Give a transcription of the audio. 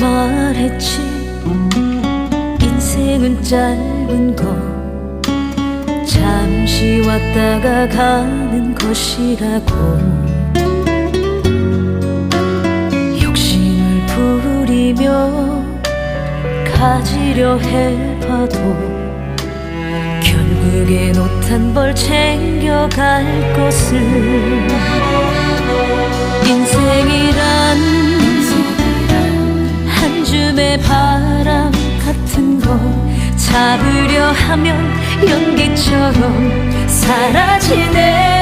말했지. 인생은 짧은 거. 잠시 왔다가 가는 것이라고. 욕심을 부리며 가지려 해봐도 옷한벌 챙겨갈 것을 잡으려 하면 연기처럼 사라지네